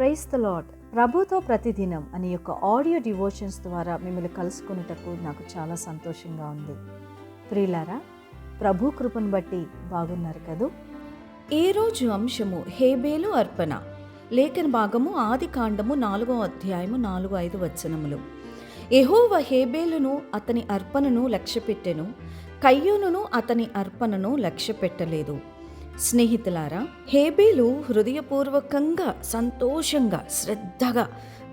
Price the lord ప్రభుతో ప్రతిదినం అనే యొక్క ఆడియో డివోషన్స్ ద్వారా మిమ్మల్ని కలుసుకునేటప్పుడు నాకు చాలా సంతోషంగా ఉంది. ప్రియులారా ప్రభు కృపను బట్టి బాగున్నారు కదూ? ఈ రోజు అంశము హేబేలు అర్పణ. లేఖన భాగము ఆది కాండము నాలుగో అధ్యాయము నాలుగు ఐదు వచనములు. ఎహోవ హేబేలును అతని అర్పణను లక్ష్యపెట్టెను. కయ్యూనును అతని అర్పణను లక్ష్యపెట్టలేదు. స్నేహితులారా హేబేలు హృదయపూర్వకంగా సంతోషంగా శ్రద్ధగా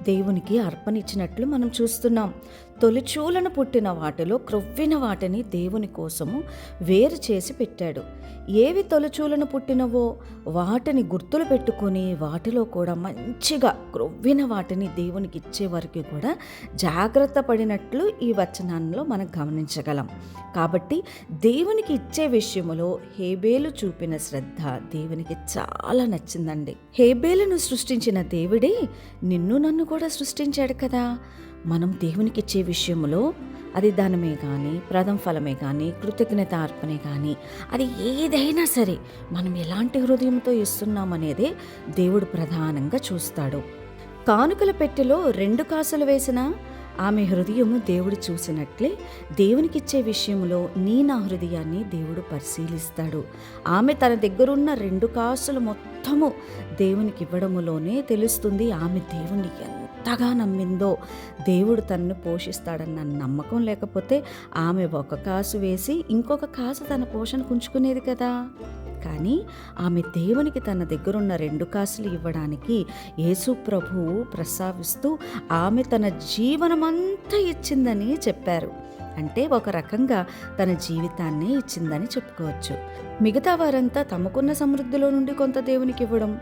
దేవునికి అర్పణిచ్చినట్లు మనం చూస్తున్నాం. తొలిచూలను పుట్టిన వాటిలో క్రొవ్విన వాటిని దేవుని కోసము వేరు చేసి పెట్టాడు. ఏవి తొలిచూలను పుట్టినవో వాటిని గుర్తులు పెట్టుకొని వాటిలో కూడా మంచిగా క్రొవ్విన వాటిని దేవునికి ఇచ్చే వరకు కూడా జాగ్రత్త పడినట్లు ఈ వచనాల్లో మనం గమనించగలం. కాబట్టి దేవునికి ఇచ్చే విషయంలో హేబేలు చూపిన శ్రద్ధ దేవునికి చాలా నచ్చిందండి. హేబేలును సృష్టించిన దేవుడే నిన్ను నన్ను కూడా సృష్టించాడు కదా. మనం దేవునికి ఇచ్చే విషయంలో అది ధనమే కానీ ప్రథమ ఫలమే కానీ కృతజ్ఞత అర్పణే కానీ అది ఏదైనా సరే మనం ఎలాంటి హృదయంతో ఇస్తున్నామనేదే దేవుడు ప్రధానంగా చూస్తాడు. కానుకల పెట్టెలో రెండు కాసులు వేసిన ఆమె హృదయము దేవుడు చూసినట్లే దేవునికిచ్చే విషయంలో నీ నా హృదయాన్ని దేవుడు పరిశీలిస్తాడు. ఆమె తన దగ్గరున్న రెండు కాసులు మొత్తము దేవునికి ఇవ్వడములోనే తెలుస్తుంది ఆమె దేవుని ఎంతగా నమ్మిందో. దేవుడు తనను పోషిస్తాడన్న నమ్మకం లేకపోతే ఆమె ఒక కాసు వేసి ఇంకొక కాసు తన పోషణ ఉంచుకునేది కదా. కానీ ఆమె దేవునికి తన దగ్గరున్న రెండు కాసులు ఇవ్వడానికి యేసు ప్రభువు ప్రస్తావిస్తూ ఆమె తన జీవనమంతా ఇచ్చిందని చెప్పారు. అంటే ఒక రకంగా తన జీవితాన్నే ఇచ్చిందని చెప్పుకోవచ్చు. మిగతా వారంతా తమకున్న సమృద్ధిలో నుండి కొంత దేవునికి ఇవ్వడం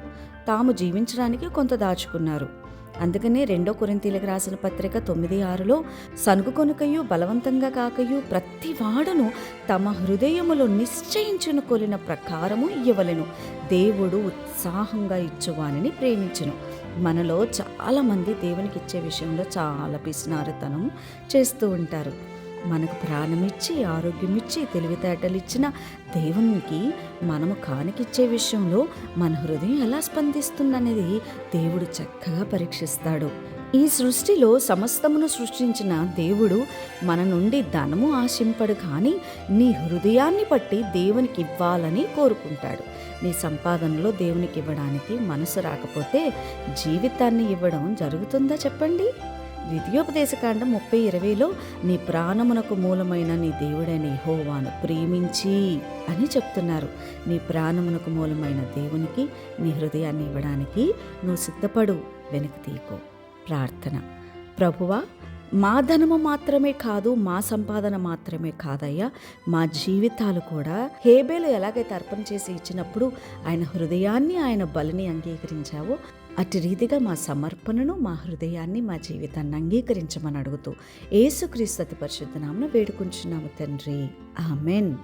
తాము జీవించడానికి కొంత దాచుకున్నారు. అందుకనే రెండో కొరింతీలకు రాసిన పత్రిక తొమ్మిది ఆరులో సనుగు కొనుకయు బలవంతంగా కాకయు ప్రతి వాడను తమ హృదయములో నిశ్చయించును కొలిన ప్రకారము ఇవ్వలేను దేవుడు ఉత్సాహంగా ఇచ్చువానిని ప్రేమించును. మనలో చాలామంది దేవునికి ఇచ్చే విషయంలో చాలా పిసినారుతనం చేస్తూ ఉంటారు. మనకు ప్రాణమిచ్చి ఆరోగ్యమిచ్చి తెలివితేటలు ఇచ్చిన దేవునికి మనము కానికిచ్చే విషయంలో మన హృదయం ఎలా స్పందిస్తుందనేది దేవుడు చక్కగా పరీక్షిస్తాడు. ఈ సృష్టిలో సమస్తమును సృష్టించిన దేవుడు మన నుండి ధనము ఆశింపడు కానీ నీ హృదయాన్ని బట్టి దేవునికి ఇవ్వాలని కోరుకుంటాడు. నీ సంపాదనలో దేవునికి ఇవ్వడానికి మనసు రాకపోతే జీవితాన్ని ఇవ్వడం జరుగుతుందా చెప్పండి? ద్వితీయోపదేశకాండ ముప్పై ఇరవైలో నీ ప్రాణమునకు మూలమైన నీ దేవుడైన హోవాను ప్రేమించి అని చెప్తున్నారు. నీ ప్రాణమునకు మూలమైన దేవునికి నీ హృదయాన్ని ఇవ్వడానికి నువ్వు సిద్ధపడు వెనక్కి తీయకు ప్రార్థన. ప్రభువా మా ధనము మాత్రమే కాదు మా సంపాదన మాత్రమే కాదయ్యా. మా జీవితాలు కూడా హేబేలు ఎలాగైతే అర్పణ చేసి ఇచ్చినప్పుడు ఆయన హృదయాన్ని ఆయన బలిని అంగీకరించావో అటు రీతిగా మా సమర్పణను మా హృదయాన్ని మా జీవితాన్ని అంగీకరించమని అడుగుతూ ఏసుక్రీస్తు పరిశుద్ధనామను వేడుకుంటున్నాము తండ్రి. ఆమెన్.